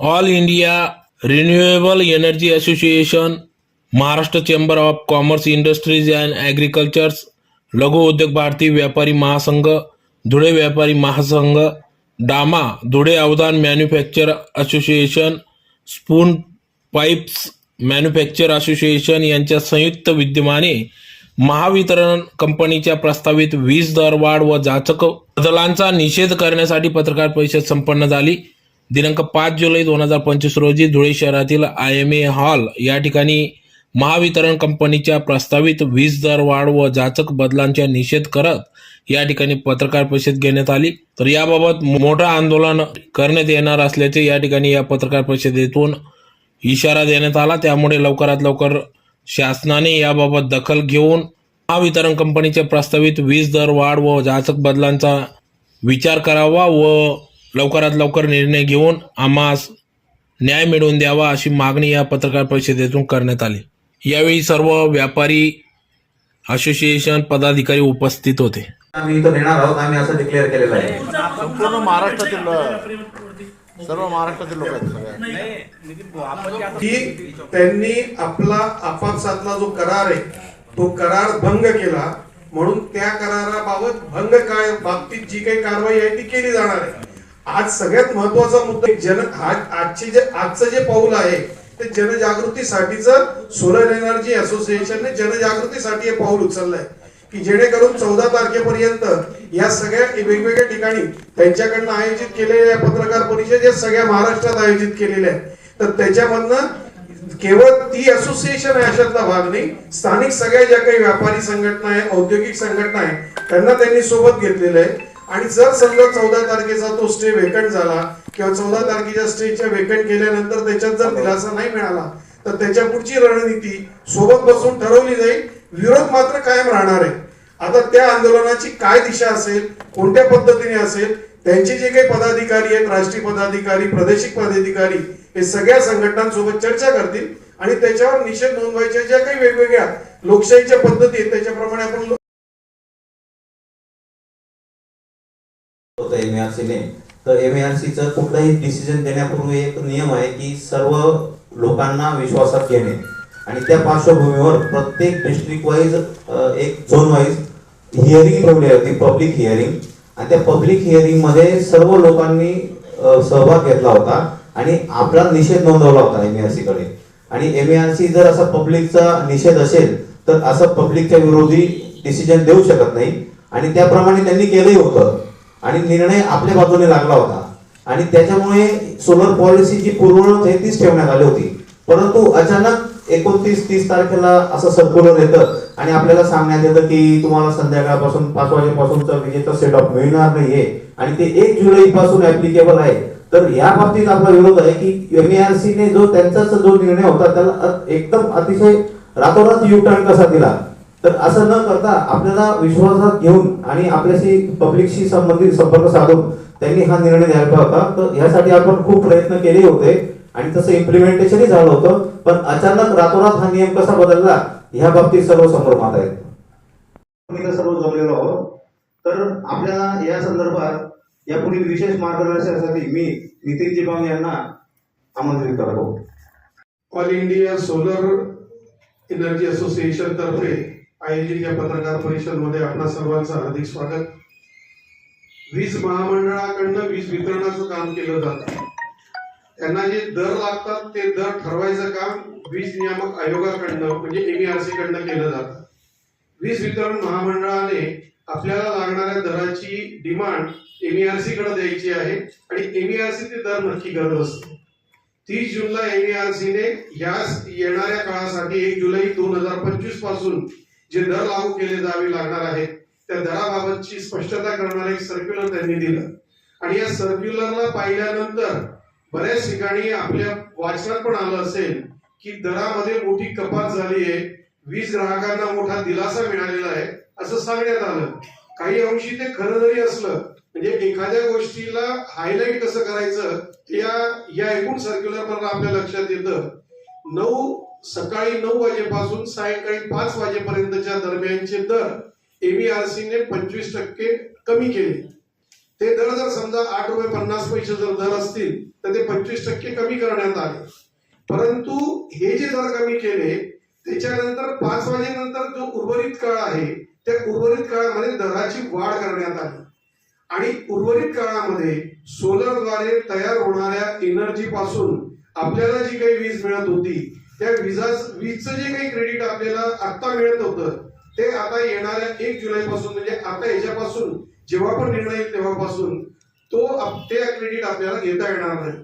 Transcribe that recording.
All India renewable energy association Maharashtra chamber of commerce industries and agricultures लघु उद्योग भारतीय व्यापारी महासंघ धुळे व्यापारी महासंघ डामा Dhule Avdhan manufacture association spun pipes manufacture association यांच्या संयुक्त विद्यमाने महावितरण कंपनीच्या प्रस्तावित वीज दरवाढ व जाचक बदलांचा निषेध करण्यासाठी पत्रकार परिषद संपन्न झाली. दिनांक पाच जुलै दोन हजार पंचवीस रोजी धुळे शहरातील आय एम ए हॉल या ठिकाणी महावितरण कंपनीच्या प्रस्तावित वीज दर वाढ व जाचक बदलांचा निषेध करत या ठिकाणी पत्रकार परिषद घेण्यात आली. तर याबाबत मोठं आंदोलन करण्यात येणार असल्याचे या ठिकाणी या पत्रकार परिषदेतून इशारा देण्यात आला. त्यामुळे लवकरात लवकर शासनाने याबाबत दखल घेऊन महावितरण कंपनीच्या प्रस्तावित वीज दर वाढ व जाचक बदलांचा विचार करावा व लवकरात लवकर निर्णय घेऊन आम्हास न्याय मिळवून द्यावा अशी मागणी या पत्रकार परिषदेतून करण्यात आली. यावेळी सर्व व्यापारी असोसिएशन पदाधिकारी उपस्थित होते. आम्ही इथं नेणार आहोत आम्ही असं डिक्लेअर केलेलं आहे. संपूर्ण महाराष्ट्रातील सर्व महाराष्ट्रातील लोक आहेत की त्यांनी आपला आपापसातला जो करार आहे तो करार भंग केला म्हणून त्या कराराबाबत भंग काय बाबतीत जी काही कारवाई आहे ती केली जाणार आहे. आज सगळ्यात महत्त्वाचा मुद्दा जन आज आजचे जे आजचं जे पाऊल आहे ते जनजागृतीसाठीच सोलर एनर्जी असोसिएशनने जनजागृतीसाठी हे पाऊल उचललंय. की जेणेकरून चौदा तारखेपर्यंत या सगळ्या वेगवेगळ्या ठिकाणी त्यांच्याकडनं आयोजित केलेल्या पत्रकार परिषद या सगळ्या महाराष्ट्रात आयोजित केलेल्या आहेत. तर त्याच्यामधनं केवळ ती असोसिएशन आहे अशातला भाग नाही स्थानिक सगळ्या ज्या काही व्यापारी संघटना आहे औद्योगिक संघटना आहे त्यांना त्यांनी सोबत घेतलेलं आहे. आणि जर समजा चौदा तारखेचा तो स्टे वेकंट झाला किंवा चौदा तारखेच्या स्टेच्या वेकंट केल्यानंतर त्याच्यात जर दिलासा नाही मिळाला तर त्याच्या पुढची रणनीती सोबत बसून ठरवली जाईल. विरोध मात्र कायम राहणार आहे. आता त्या आंदोलनाची काय दिशा असेल कोणत्या पद्धतीने असेल त्यांचे जे काही पदाधिकारी आहेत राष्ट्रीय पदाधिकारी प्रादेशिक पदाधिकारी हे सगळ्या संघटनांसोबत चर्चा करतील आणि त्याच्यावर निषेध नोंदवायच्या ज्या काही वेगवेगळ्या लोकशाहीच्या पद्धती आहेत त्याच्याप्रमाणे आपण होतं ने. तर एमएआरसीचं कुठलंही डिसिजन देण्यापूर्वी एक नियम आहे की सर्व लोकांना विश्वासात घेणे. आणि त्या पार्श्वभूमीवर प्रत्येक डिस्ट्रिक्ट वाईज एक झोन वाईज हिअरिंग ठेवली होती पब्लिक हिअरिंग आणि त्या पब्लिक हिअरिंगमध्ये सर्व लोकांनी सहभाग घेतला होता आणि आपला निषेध नोंदवला होता एमएआरसी कडे. आणि एमएआरसी जर असा पब्लिकचा निषेध असेल तर असं पब्लिकच्या विरोधी डिसिजन देऊ शकत नाही. आणि त्याप्रमाणे त्यांनी केलंही होतं. आणि निर्णय आपल्या बाजूने लागला होता. आणि त्याच्यामुळे सोलर पॉलिसी जी पूर्ववत आहे तीच ठेवण्यात आली होती. परंतु अचानक एकोणतीस तीस तारखेला असं सर्क्युलर येतं आणि आपल्याला सांगण्यात येतं की तुम्हाला संध्याकाळपासून पाच वाजेपासूनचा विजेचा सेट ऑफ मिळणार नाहीये आणि ते एक जुलै पासून ऍप्लिकेबल आहे. तर या बाबतीत आपला विरोध आहे की एमएआरसी ने जो त्यांचा जो निर्णय होता त्याला एकदम अतिशय रातोरात यू टर्न कसा दिला? तर असं न करता आपल्याला विश्वासात घेऊन आणि आपल्याशी पब्लिकशी संबंधित संपर्क साधून त्यांनी हा निर्णय घ्यायला होता तर यासाठी आपण खूप प्रयत्न केले होते आणि तसं इम्प्लिमेंटेशनही झालं होतं. पण अचानक रातोरात हा नियम कसा बदलला ह्या बाबतीत सर्व संभ्रमात आहेत. सर्व जमलेलो आहोत. तर आपल्याला या संदर्भात यापुढील विशेष मार्गदर्शनासाठी मी नितीन जिबाम यांना आमंत्रित करतो. All India solar energy association तर्फे आयोजित या पत्रकार परिषदमध्ये आपणा सर्वांचं हार्दिक स्वागत. वीज महामंडळाकडनं वीज वितरणाचं काम केलं जातं. त्यांना जे दर लागतात ते दर ठरवायचं काम वीज नियामक आयोगाकडनं म्हणजे एमईआरसी कडनं केलं जातं. वीज वितरण महामंडळाने आपल्याला लागणाऱ्या दराची डिमांड एमईआरसी कडे द्यायची आहे आणि एमईआरसी ते दर नक्की करत असते. तीस जूनला एमईआरसीने या येणाऱ्या काळासाठी एक जुलै दोन हजार पंचवीसपासून जे दर लागू केले जावे लागणार आहेत त्या दराबाबतची स्पष्टता करणारं एक सर्क्युलर त्यांनी दिलं. आणि या सर्क्युलरला पाहिल्यानंतर बऱ्याच ठिकाणी आपल्या वाचनात पण आलं असेल की दरामध्ये मोठी कपात झाली आहे वीज ग्राहकांना मोठा दिलासा मिळालेला आहे असं सांगण्यात आलं. काही अंशी ते खरं जरी असलं म्हणजे एखाद्या गोष्टीला हायलाईट कसं करायचं या या एकूण सर्क्युलर आपल्या लक्षात येतं. नऊ सकाळी नऊ वाजेपासून सायंकाळी पाच वाजेपर्यंतच्या दरम्यानचे दर एमईआरसीने पंचवीस टक्के कमी केले. ते दर जर समजा आठ रुपये पन्नास पैसे जर दर असतील तर ते पंचवीस टक्के कमी करण्यात आले. परंतु हे जे दर कमी केले त्याच्यानंतर पाच वाजेनंतर जो उर्वरित काळ आहे त्या उर्वरित काळामध्ये दराची वाढ करण्यात आली. आणि उर्वरित काळामध्ये सोलरद्वारे तयार होणाऱ्या एनर्जी पासून आपल्याला जी काही वीज मिळत होती त्या विजा वीजचं जे काही क्रेडिट आपल्याला आता मिळत होतं ते आता येणाऱ्या एक जुलै पासून म्हणजे आता याच्यापासून जेव्हा पण निर्णय येईल तेव्हापासून तो ते क्रेडिट आपल्याला घेता येणार नाही.